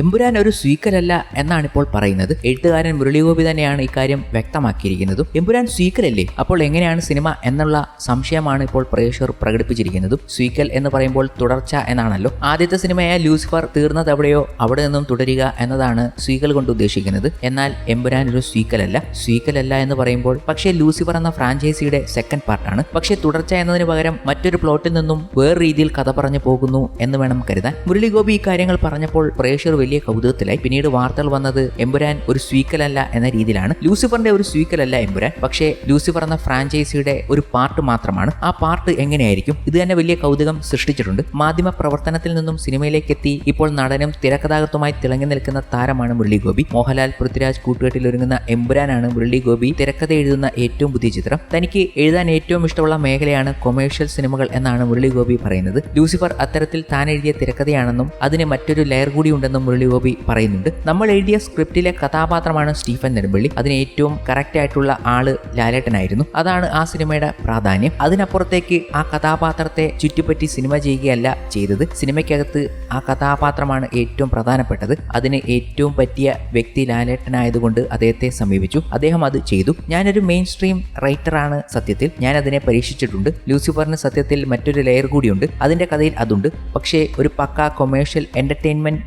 എമ്പുരാൻ ഒരു സ്വീക്കലല്ല എന്നാണ് ഇപ്പോൾ പറയുന്നത്. എഴുത്തുകാരൻ മുരളിഗോപി തന്നെയാണ് ഇക്കാര്യം വ്യക്തമാക്കിയിരിക്കുന്നതും. എമ്പുരാൻ സ്വീക്കലല്ലേ അപ്പോൾ എങ്ങനെയാണ് സിനിമ എന്നുള്ള സംശയമാണ് ഇപ്പോൾ പ്രേക്ഷകർ പ്രകടിപ്പിച്ചിരിക്കുന്നതും. സ്വീക്കൽ എന്ന് പറയുമ്പോൾ തുടർച്ച എന്നാണല്ലോ. ആദ്യത്തെ സിനിമയായ ലൂസിഫർ തീർന്നത് എവിടെയോ അവിടെ നിന്നും തുടരുക എന്നതാണ് സ്വീക്കൽ കൊണ്ട് ഉദ്ദേശിക്കുന്നത്. എന്നാൽ എമ്പുരാൻ ഒരു സ്വീക്കലല്ല. സ്വീക്കലല്ല എന്ന് പറയുമ്പോൾ പക്ഷേ ലൂസിഫർ എന്ന ഫ്രാഞ്ചൈസിയുടെ സെക്കൻഡ് പാർട്ടാണ് പക്ഷേ തുടർച്ച എന്നതിന് പകരം മറ്റൊരു പ്ലോട്ടിൽ നിന്നും വേറെ രീതിയിൽ കഥ പറഞ്ഞു പോകുന്നു എന്ന് വേണം കരുതാൻ. മുരളിഗോപി ഇക്കാര്യങ്ങൾ കാര്യങ്ങൾ പറഞ്ഞപ്പോൾ പ്രേക്ഷകർ വലിയ കൗതുകത്തിലായി. പിന്നീട് വാർത്തകൾ വന്നത് എമ്പുരാൻ ഒരു സ്വീക്കലല്ല എന്ന രീതിയിലാണ്. ലൂസിഫറിന്റെ ഒരു സ്വീക്കലല്ല എമ്പുരാൻ. പക്ഷേ ലൂസിഫർ എന്ന ഫ്രാഞ്ചൈസിയുടെ ഒരു പാർട്ട് മാത്രമാണ്. ആ പാർട്ട് എങ്ങനെയായിരിക്കും? ഇത് തന്നെ വലിയ കൗതുകം സൃഷ്ടിച്ചിട്ടുണ്ട്. മാധ്യമ പ്രവർത്തനത്തിൽ നിന്നും സിനിമയിലേക്ക് എത്തി ഇപ്പോൾ നടനും തിരക്കഥാകൃത്തുമായി തിളങ്ങി നിൽക്കുന്ന താരമാണ് മുരളി ഗോപി മോഹൻലാൽ പൃഥ്വിരാജ് കൂട്ടുകെട്ടിൽ ഒരുങ്ങുന്ന എമ്പുരാനാണ് മുരളി ഗോപി തിരക്കഥ എഴുതുന്ന ഏറ്റവും പുതിയ ചിത്രം. തനിക്ക് എഴുതാൻ ഏറ്റവും ഇഷ്ടമുള്ള മേഖലയാണ് കൊമേഴ്ഷ്യൽ സിനിമകൾ എന്നാണ് മുരളി ഗോപി പറയുന്നത്. ലൂസിഫർ അത്തരത്തിൽ താൻ എഴുതിയ തിരക്കഥയാണെന്നും അതിന് മറ്റൊരു ലെയർ കൂടി ഉണ്ടെന്നും മുരളി ഗോപി പറയുന്നുണ്ട്. നമ്മൾ എഴുതിയ സ്ക്രിപ്റ്റിലെ കഥാപാത്രമാണ് സ്റ്റീഫൻ നെടുമ്പള്ളി. അതിന് ഏറ്റവും കറക്റ്റ് ആയിട്ടുള്ള ആൾ ലാലേട്ടനായിരുന്നു. അതാണ് ആ സിനിമയുടെ പ്രാധാന്യം. അതിനപ്പുറത്തേക്ക് ആ കഥാപാത്രത്തെ ചുറ്റിപ്പറ്റി സിനിമ ചെയ്യുകയല്ല ചെയ്തത്. സിനിമയ്ക്കകത്ത് ആ കഥാപാത്രമാണ് ഏറ്റവും പ്രധാനപ്പെട്ടത്. അതിന് ഏറ്റവും പറ്റിയ വ്യക്തി ലാലേട്ടനായതുകൊണ്ട് അദ്ദേഹത്തെ സമീപിച്ചു. അദ്ദേഹം അത് ചെയ്തു. ഞാനൊരു മെയിൻ സ്ട്രീം റൈറ്ററാണ് സത്യത്തിൽ. ഞാൻ അതിനെ പരീക്ഷിച്ചിട്ടുണ്ട്. ലൂസിഫറിന് സത്യത്തിൽ മറ്റൊരു ലെയർ കൂടിയുണ്ട്. അതിന്റെ കഥയിൽ അതുണ്ട്. പക്ഷേ ഒരു പക്ക കൊമേഴ്ഷ്യൽ എന്റർടൈൻമെന്റ്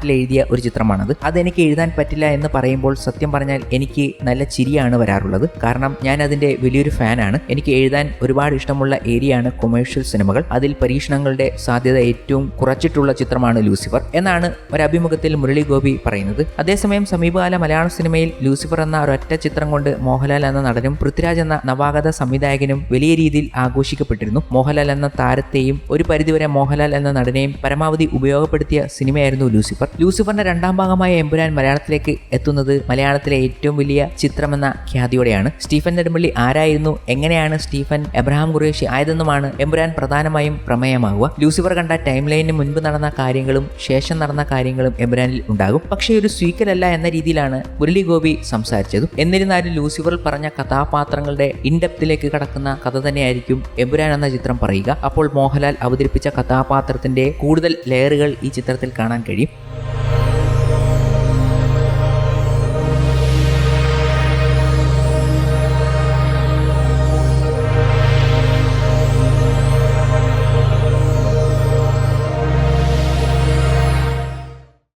ഫോർമാറ്റിൽ എഴുതിയ ഒരു ചിത്രമാണത്. അതെനിക്ക് എഴുതാൻ പറ്റില്ല എന്ന് പറയുമ്പോൾ സത്യം പറഞ്ഞാൽ എനിക്ക് നല്ല ചിരിയാണ് വരാറുള്ളത്. കാരണം ഞാൻ അതിന്റെ വലിയൊരു ഫാനാണ്. എനിക്ക് എഴുതാൻ ഒരുപാട് ഇഷ്ടമുള്ള ഏരിയയാണ് കൊമേഴ്ഷ്യൽ സിനിമകൾ. അതിൽ പരീക്ഷണങ്ങളുടെ സാധ്യത ഏറ്റവും കുറച്ചിട്ടുള്ള ചിത്രമാണ് ലൂസിഫർ എന്നാണ് ഒരു അഭിമുഖത്തിൽ മുരളി ഗോപി പറയുന്നത്. അതേസമയം സമീപകാല മലയാള സിനിമയിൽ ലൂസിഫർ എന്ന ഒരൊറ്റ ചിത്രം കൊണ്ട് മോഹൻലാൽ എന്ന നടനും പൃഥ്വിരാജ് എന്ന നവാഗത സംവിധായകനും വലിയ രീതിയിൽ ആഘോഷിക്കപ്പെട്ടിരുന്നു. മോഹൻലാൽ എന്ന താരത്തെയും ഒരു പരിധിവരെ മോഹൻലാൽ എന്ന നടനെയും പരമാവധി ഉപയോഗപ്പെടുത്തിയ സിനിമയായിരുന്നു ലൂസിഫർ. ലൂസിഫറിന്റെ രണ്ടാം ഭാഗമായ എമ്പുരാൻ മലയാളത്തിലേക്ക് എത്തുന്നത് മലയാളത്തിലെ ഏറ്റവും വലിയ ചിത്രമെന്ന ഖ്യാതിയോടെയാണ്. സ്റ്റീഫൻ നെടുമ്പള്ളി ആരായിരുന്നു? എങ്ങനെയാണ് സ്റ്റീഫൻ എബ്രഹാം ഖുറേഷി ആയതെന്നുമാണ് എമ്പുരാൻ പ്രധാനമായും പ്രമേയമാകുക. ലൂസിഫർ കണ്ട ടൈം ലൈനിന് മുൻപ് നടന്ന കാര്യങ്ങളും ശേഷം നടന്ന കാര്യങ്ങളും എമ്പുരാനിൽ ഉണ്ടാകും. പക്ഷേ ഒരു സ്വീക്കലല്ല എന്ന രീതിയിലാണ് മുരളി ഗോപി സംസാരിച്ചതും. എന്നിരുന്നാലും ലൂസിഫറിൽ പറഞ്ഞ കഥാപാത്രങ്ങളുടെ ഇൻഡെപ്തിലേക്ക് കടക്കുന്ന കഥ തന്നെയായിരിക്കും എമ്പുരാൻ എന്ന ചിത്രം പറയുക. അപ്പോൾ മോഹൻലാൽ അവതരിപ്പിച്ച കഥാപാത്രത്തിന്റെ കൂടുതൽ ലെയറുകൾ ഈ ചിത്രത്തിൽ കാണാൻ കഴിയും.